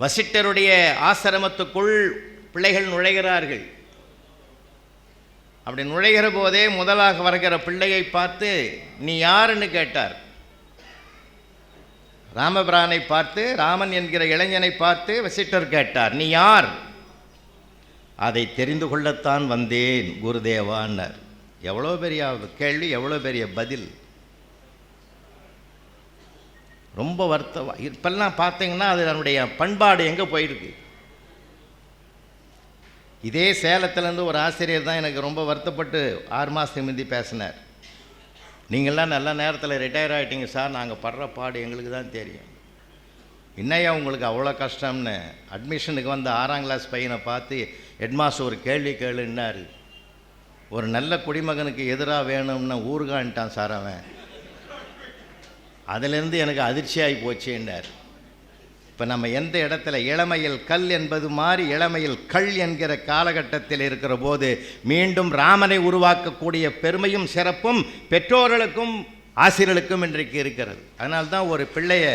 வசிட்டருடைய ஆசிரமத்துக்குள் பிள்ளைகள் நுழைகிறார்கள். அப்படி நுழைகிற போதே முதலாக வருகிற பிள்ளையை பார்த்து நீ யாருன்னு கேட்டார். ராமபிரானை பார்த்து ராமன் என்கிற இளைஞனை பார்த்து வசிட்டர் கேட்டார். நீ யார்? அதை தெரிந்து கொள்ளத்தான் வந்தேன் குருதேவான்னார் எவ்வளோ பெரிய கேள்வி எவ்வளோ பெரிய பதில். ரொம்ப வருத்தம். இப்பெல்லாம் பார்த்தீங்கன்னா அது நம்முடைய பண்பாடு எங்கே போயிருக்கு? இதே சேலத்துலேருந்து ஒரு ஆசிரியர் தான் எனக்கு ரொம்ப வருத்தப்பட்டு ஆறு மாதத்துக்கு முந்தி பேசினார். நீங்கள்லாம் நல்ல நேரத்தில் ரிட்டையர் ஆகிட்டீங்க சார். நாங்கள் படுற பாடு எங்களுக்கு தான் தெரியும். என்னையா உங்களுக்கு அவ்வளோ கஷ்டம்னு? அட்மிஷனுக்கு வந்த ஆறாம் கிளாஸ் பையனை பார்த்து ஹெட்மாஸ்டர் ஒரு கேள்வி கேளுன்னாரு. ஒரு நல்ல குடிமகனுக்கு எதிராக வேணும்னு ஊருகான்ட்டான் சார் அவன். அதிலிருந்து எனக்கு அதிர்ச்சியாகி போச்சுன்னார் இப்போ நம்ம எந்த இடத்துல இளமையில் கல் என்பது மாதிரி இளமையில் கள் என்கிற காலகட்டத்தில் இருக்கிற போது மீண்டும் ராமனை உருவாக்கக்கூடிய பெருமையும் சிறப்பும் பெற்றோர்களுக்கும் ஆசிரியர்களுக்கும் இன்றைக்கு இருக்கிறது. அதனால்தான் ஒரு பிள்ளையை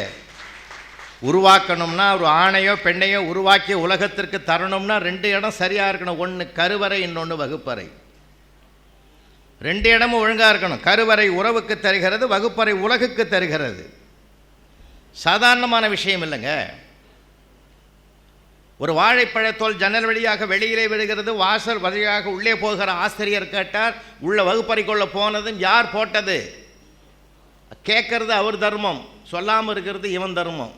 உருவாக்கணும்னா ஒரு ஆணையோ பெண்ணையோ உருவாக்கி உலகத்திற்கு தரணும்னா ரெண்டு இடம் சரியாக இருக்கணும். ஒன்று கருவறை இன்னொன்று வகுப்பறை. ரெண்டு இடமும் ஒழுங்காக இருக்கணும். கருவறை உறவுக்கு தருகிறது வகுப்பறை உலகுக்கு தருகிறது. சாதாரணமான விஷயம் இல்லைங்க. ஒரு வாழைப்பழத்தோல் ஜன்னல் வழியாக வெளியிலே விடுகிறது வாசல் வழியாக உள்ளே போகிற ஆசிரியர் கேட்டார் உள்ள வகுப்பறைக்குள்ளே போனதும் யார் போட்டது? கேட்கறது அவர் தர்மம் சொல்லாமல் இருக்கிறது இவன் தர்மம்.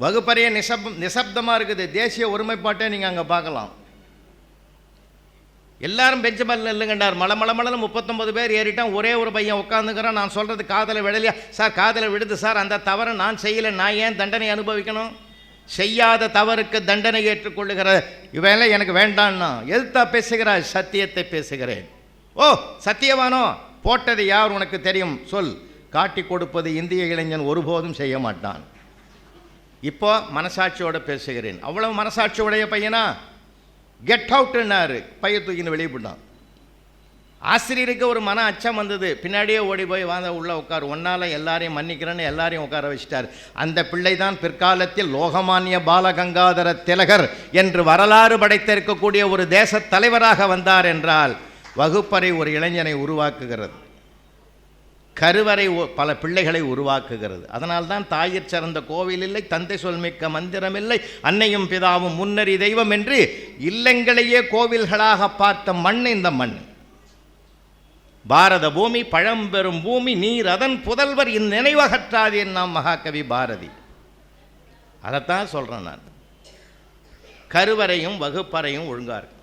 வகுப்பறையே நிசப் நிசப்தமாக இருக்குது. தேசிய ஒருமைப்பாட்டை நீங்கள் அங்கே பார்க்கலாம். எல்லாரும் பெஞ்ச மேல இல்லைங்கண்டார் மலை மலை மலை முப்பத்தொம்பது பேர் ஏறிட்டான். ஒரே ஒரு பையன் உட்காந்துக்கிறான் நான் சொல்கிறது காதலை விடலையா சார் காதலை விடுது சார். அந்த தவறை நான் செய்யலை. நான் ஏன் தண்டனை அனுபவிக்கணும்? செய்யாத தவறுக்கு தண்டனை ஏற்றுக்கொள்ளுகிற இவையெல்லாம் எனக்கு வேண்டான்னா எதுத்தா பேசுகிறாய்? சத்தியத்தை பேசுகிறேன். ஓ சத்தியவானோ? போட்டது யார் உனக்கு தெரியும்? சொல். காட்டி கொடுப்பது இந்திய இளைஞன் ஒருபோதும் செய்ய மாட்டான். இப்போ மனசாட்சியோடு பேசுகிறேன். அவ்வளவு மனசாட்சி உடைய பையனா? கெட் அவுட்னாரு பைய தூக்கின்னு வெளியே போட்டான் ஆசிரியருக்கு ஒரு மன அச்சம் வந்தது. பின்னாடியே ஓடி போய் வாங்க உள்ளே உட்கார். ஒன்னால் எல்லாரையும் மன்னிக்கிறேன்னு எல்லாரையும் உட்கார வச்சிட்டார். அந்த பிள்ளை தான் பிற்காலத்தில் லோகமானிய பாலகங்காதர திலகர் என்று வரலாறு படைத்திருக்கக்கூடிய ஒரு தேச தலைவராக வந்தார் என்றால் வகுப்பறை ஒரு இளைஞனை உருவாக்குகிறது. கருவறை பல பிள்ளைகளை உருவாக்குகிறது. அதனால்தான் தாயிற் சிறந்த கோவில் இல்லை தந்தை சொல்மிக்க மந்திரம் இல்லை அன்னையும் பிதாவும் முன்னறி தெய்வம் என்று இல்லங்களையே கோவில்களாக பார்த்த மண் இந்த மண் பாரத பூமி பழம்பெரும் பூமி நீர் அதன் புதல்வர் இந்நினைவகற்றாது நாம் மகாகவி பாரதி. அதைத்தான் சொல்கிறேன் நான். கருவறையும் வகுப்பறையும் ஒழுங்காக இருக்கு.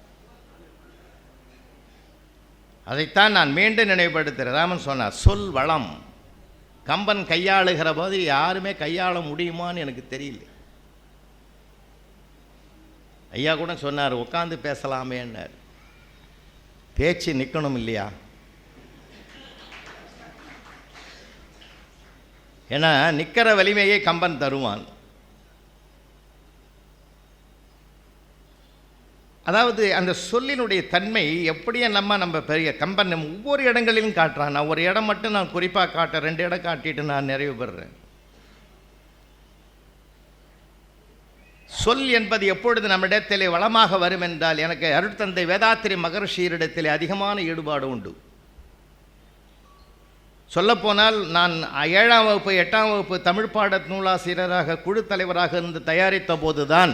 அதைத்தான் நான் மீண்டும் நினைவுபடுத்துகிறேன். ராமன் சொன்னார் சொல் வளம். கம்பன் கையாளுகிற போது யாருமே கையாள முடியுமான்னு எனக்கு தெரியல. ஐயா கூட சொன்னார் உட்காந்து பேசலாமேன்னார். பேச்சு நிற்கணும் இல்லையா? ஏன்னா நிற்கிற வலிமையை கம்பன் தருவான். அதாவது அந்த சொல்லினுடைய தன்மை எப்படியே நம்ம நம்ம பெரிய கம்பன் ஒவ்வொரு இடங்களிலும் காட்டுறான். நான் ஒரு இடம் மட்டும் நான் குறிப்பாக காட்டுறேன் ரெண்டு இடம் காட்டிட்டு நான் நிறைவு பெறுறேன். சொல் என்பது எப்பொழுது நம்மிடத்திலே வளமாக வரும் என்றால் எனக்கு அருட்தந்தை வேதாத்திரி மகர்ஷியரிடத்திலே அதிகமான ஈடுபாடு உண்டு. சொல்லப்போனால் நான் ஏழாம் வகுப்பு எட்டாம் வகுப்பு தமிழ் பாட நூலாசிரியராக குழு தலைவராக இருந்து தயாரித்த போதுதான்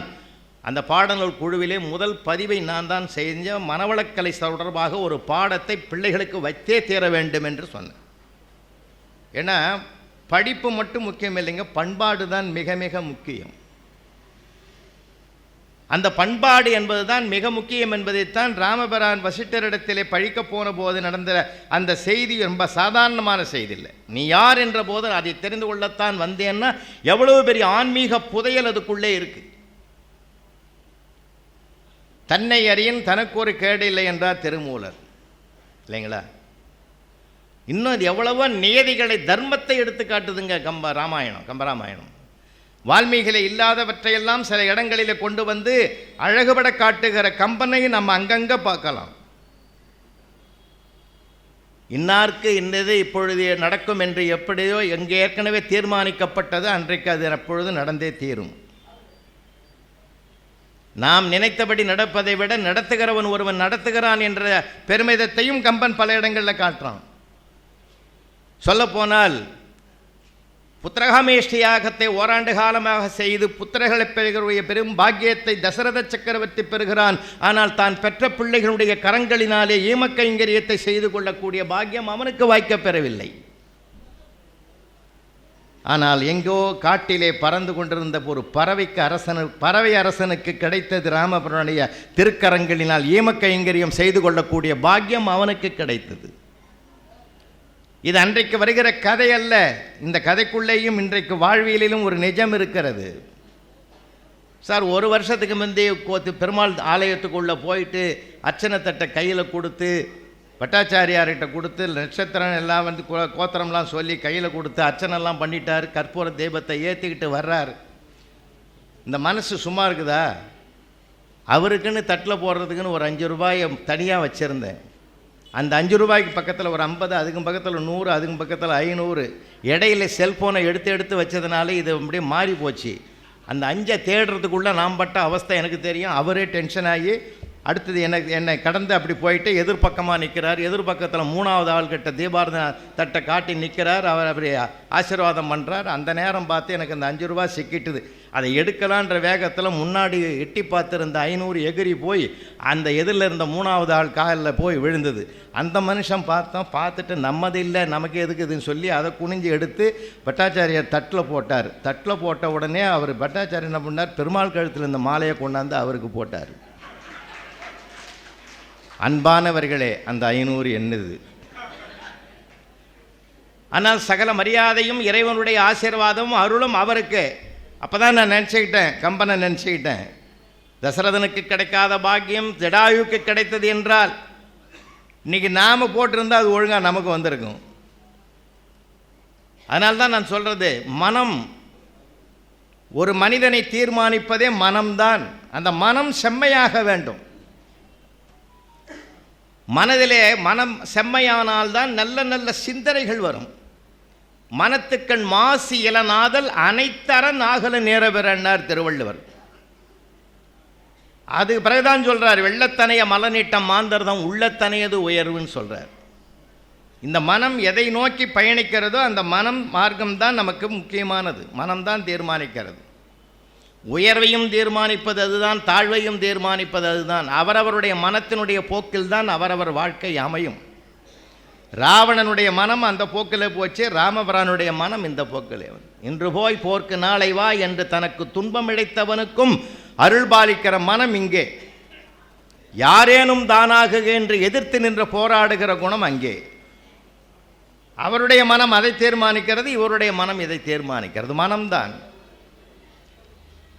அந்த பாடநூல் குழுவிலே முதல் பதிவை நான் தான் செஞ்ச மனவளக்கலை தொடர்பாக ஒரு பாடத்தை பிள்ளைகளுக்கு வைத்தே தீர வேண்டும் என்று சொன்னேன். ஏன்னா படிப்பு மட்டும் முக்கியம் இல்லைங்க பண்பாடு தான் மிக மிக முக்கியம். அந்த பண்பாடு என்பது தான் மிக முக்கியம் என்பதைத்தான் ராமபிரான் வசிட்டரிடத்திலே பழிக்கப் போன போது நடந்த அந்த செய்தி ரொம்ப சாதாரணமான செய்தி இல்லை. நீ யார் என்ற போது அதை தெரிந்து கொள்ளத்தான் வந்தேன்னா எவ்வளவு பெரிய ஆன்மீக புதையல் அதுக்குள்ளே இருக்குது தன்னை அறியின் தனக்கு ஒரு கேடு இல்லை என்றார் திருமூலர். இல்லைங்களா? இன்னும் இது எவ்வளவோ நியதிகளை தர்மத்தை எடுத்து காட்டுதுங்க கம்ப ராமாயணம் கம்பராமாயணம் வால்மீகில இல்லாதவற்றையெல்லாம் சில இடங்களில் கொண்டு வந்து அழகுபட காட்டுகிற கம்பனை நம்ம அங்கங்கே பார்க்கலாம். இன்னார்க்கு இன்னது இப்பொழுது நடக்கும் என்று எப்படியோ எங்கே ஏற்கனவே தீர்மானிக்கப்பட்டது அன்றைக்கு அது அப்பொழுது நடந்தே தீரும். நாம் நினைத்தபடி நடப்பதை விட நடத்துகிறவன் ஒருவன் நடத்துகிறான் என்ற பெருமிதத்தையும் கம்பன் பல இடங்களில் காட்டுறான். சொல்லப்போனால் புத்திரகாமேஷ்டி யாகத்தை ஓராண்டு காலமாக செய்து புத்திரர்களை பெறுகிற பெரும் பாக்கியத்தை தசரத சக்கரவர்த்தி பெறுகிறான். ஆனால் தான் பெற்ற பிள்ளைகளுடைய கரங்களினாலே ஈமக்கைங்கரியத்தை செய்து கொள்ளக்கூடிய பாக்கியம் அவனுக்கு வாய்க்கப் பெறவில்லை. ஆனால் எங்கோ காட்டிலே பறந்து கொண்டிருந்த ஒரு பறவைக்கு அரசனு பறவை அரசனுக்கு கிடைத்தது ராமபுரனுடைய திருக்கரங்களினால் ஈமக்கைங்கரியம் செய்து கொள்ளக்கூடிய பாக்கியம் அவனுக்கு கிடைத்தது. இது அன்றைக்கு வருகிற கதை அல்ல. இந்த கதைக்குள்ளேயும் இன்றைக்கு வாழ்வியலிலும் ஒரு நிஜம் இருக்கிறது. சார் ஒரு வருஷத்துக்கு முந்தைய கோத்து பெருமாள் ஆலயத்துக்குள்ளே போயிட்டு அர்ச்சனை தட்டை கையில் கொடுத்து பட்டாச்சாரியார்கிட்ட கொடுத்து நட்சத்திரம் எல்லாம் வந்து கோ- கோத்திரம்லாம் சொல்லி கையில் கொடுத்து அர்ச்சனைலாம் பண்ணிட்டார். கற்பூர தெய்வத்தை ஏற்றிக்கிட்டு வர்றார். இந்த மனசு சும்மா இருக்குதா? அவருக்குன்னு தட்டில் போடுறதுக்குன்னு ஒரு அஞ்சு ரூபாயை தனியாக வச்சுருந்தேன். அந்த அஞ்சு ரூபாய்க்கு பக்கத்தில் ஒரு ஐம்பது அதுக்கும் பக்கத்தில் நூறு அதுக்கும் பக்கத்தில் ஐநூறு இடையில செல்ஃபோனை எடுத்து எடுத்து வச்சதுனால இது அப்படியே மாறி போச்சு. அந்த அஞ்சை தேடுறதுக்குள்ளே நான் பட்ட அவஸ்தை எனக்கு தெரியும். அவரே டென்ஷன் ஆகி அடுத்தது எனக்கு என்னை கடந்து அப்படி போயிட்டு எதிர்பக்கமாக நிற்கிறார் எதிர்பக்கத்தில் மூணாவது ஆள்கிட்ட தீபாரதன தட்டை காட்டி நிற்கிறார் அவர் அப்படி ஆசீர்வாதம் பண்ணுறார் அந்த நேரம் பார்த்து எனக்கு அந்த அஞ்சு ரூபா சிக்கிட்டுது. அதை எடுக்கலான்ற வேகத்தில் முன்னாடி எட்டி பார்த்துருந்த ஐநூறு எகிரி போய் அந்த எதிரில் இருந்த மூணாவது ஆள் காலில் போய் விழுந்தது. அந்த மனுஷன் பார்த்தோம் பார்த்துட்டு நம்மது இல்லை நமக்கு எதுக்கு இதுன்னு சொல்லி அதை குனிஞ்சு எடுத்து பட்டாச்சாரியார் தட்டில் போட்டார். தட்டில் போட்ட உடனே அவர் பட்டாச்சாரியர் என்ன பண்ணார்? பெருமாள் கழுத்தில் இந்த மாலையை கொண்டாந்து அவருக்கு போட்டார். அன்பானவர்களே அந்த ஐநூறு என்னது? ஆனால் சகல மரியாதையும் இறைவனுடைய ஆசீர்வாதமும் அருளும் அவருக்கு. அப்போ தான் நான் நினச்சிக்கிட்டேன் கம்பனை நினச்சிக்கிட்டேன். தசரதனுக்கு கிடைக்காத பாக்கியம் ஜடாயுவுக்கு கிடைத்தது என்றால் இன்றைக்கி நாம் போட்டிருந்தால் அது ஒழுங்காக நமக்கு வந்திருக்கும். அதனால தான் நான் சொல்கிறது மனம் ஒரு மனிதனை தீர்மானிப்பதே மனம்தான். அந்த மனம் செம்மையாக வேண்டும். மனதிலே மனம் செம்மையானால்தான் நல்ல நல்ல சிந்தனைகள் வரும். மனத்துக்கண் மாசி இளநாதல் அனைத்தரன் ஆகல நேரவெறன்னார் திருவள்ளுவர். அது பிறகுதான் சொல்கிறார் வெள்ளத்தனைய மலநீட்டம் மாந்தர்தம் உள்ளத்தனையது உயர்வுன்னு சொல்கிறார் இந்த மனம் எதை நோக்கி பயணிக்கிறதோ அந்த மனம் மார்க்கம்தான் நமக்கு முக்கியமானது. மனம்தான் தீர்மானிக்கிறது. உயர்வையும் தீர்மானிப்பது அதுதான் தாழ்வையும் தீர்மானிப்பது அதுதான். அவரவருடைய மனத்தினுடைய போக்கில் தான் அவரவர் வாழ்க்கை அமையும். ராவணனுடைய மனம் அந்த போக்கில் போச்சு ராமபிரானுடைய மனம் இந்த போக்கிலே வந்து. இன்று போய் போர்க்கு நாளை வா என்று தனக்கு துன்பம் இழைத்தவனுக்கும் அருள் பாலிக்கிற மனம் இங்கே. யாரேனும் தானாகுக என்று எதிர்த்து நின்று போராடுகிற குணம் அங்கே. அவருடைய மனம் அதை தீர்மானிக்கிறது இவருடைய மனம் இதை தீர்மானிக்கிறது. மனம்தான்.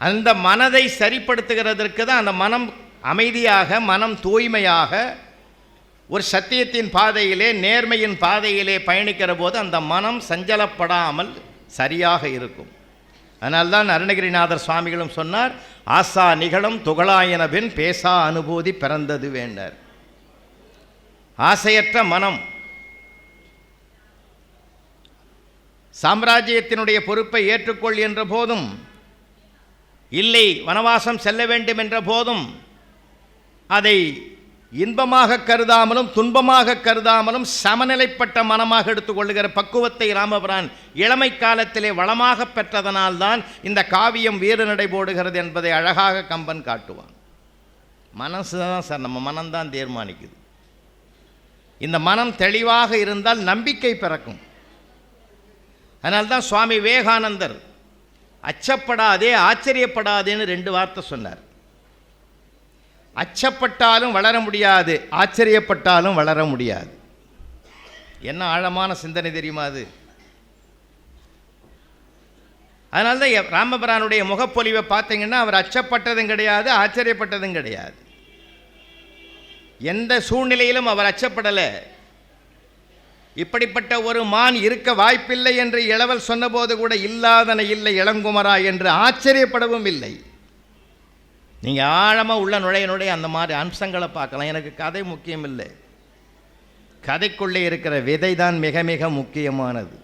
அந்த மனதை சரிப்படுத்துகிறதற்கு தான் அந்த மனம் அமைதியாக மனம் தூய்மையாக ஒரு சத்தியத்தின் பாதையிலே நேர்மையின் பாதையிலே பயணிக்கிற போது அந்த மனம் சஞ்சலப்படாமல் சரியாக இருக்கும். அதனால்தான் அருணகிரிநாதர் சுவாமிகளும் சொன்னார் ஆசா நிகழும் துகளாயனபின் பேசா அனுபூதி பிறந்தது வேண்டார். ஆசையற்ற மனம். சாம்ராஜ்யத்தினுடைய பொறுப்பை ஏற்றுக்கொள் என்ற போதும் இல்லை வனவாசம் செல்ல வேண்டும் என்ற போதும் அதை இன்பமாக கருதாமலும் துன்பமாக கருதாமலும் சமநிலைப்பட்ட மனமாக எடுத்துக்கொள்ளுகிற பக்குவத்தை ராமபிரான் இளமை காலத்திலே வளமாக பெற்றதனால்தான் இந்த காவியம் வீறு நடை போடுகிறது என்பதை அழகாக கம்பன் காட்டுவான். மனசு தான் சார் நம்ம மனம்தான் தீர்மானிக்குது. இந்த மனம் தெளிவாக இருந்தால் நம்பிக்கை பிறக்கும். அதனால்தான் சுவாமி விவேகானந்தர் அச்சப்படாதே ஆச்சரியப்படாதேன்னு ரெண்டு வார்த்தை சொன்னார். அச்சப்பட்டாலும் வளர முடியாது ஆச்சரியப்பட்டாலும் வளர முடியாது. என்ன ஆழமான சிந்தனை தெரியுமா அது? அதனால தான் ராமபிரானுடைய முகப்பொலிவை பார்த்தீங்கன்னா அவர் அச்சப்பட்டதும் கிடையாது ஆச்சரியப்பட்டதும் கிடையாது. எந்த சூழ்நிலையிலும் அவர் அச்சப்படலை. இப்படிப்பட்ட ஒரு மான் இருக்க வாய்ப்பில்லை என்று இளவல் சொன்னபோது கூட இல்லாதன இல்லை இளங்குமரா என்று ஆச்சரியப்படவும் இல்லை. நீங்கள் ஆழமாக உள்ள நுழைய நுழைய அந்த மாதிரி அம்சங்களை பார்க்கலாம். எனக்கு கதை முக்கியம் இல்லை. கதைக்குள்ளே இருக்கிற விதை தான் மிக மிக முக்கியமானது.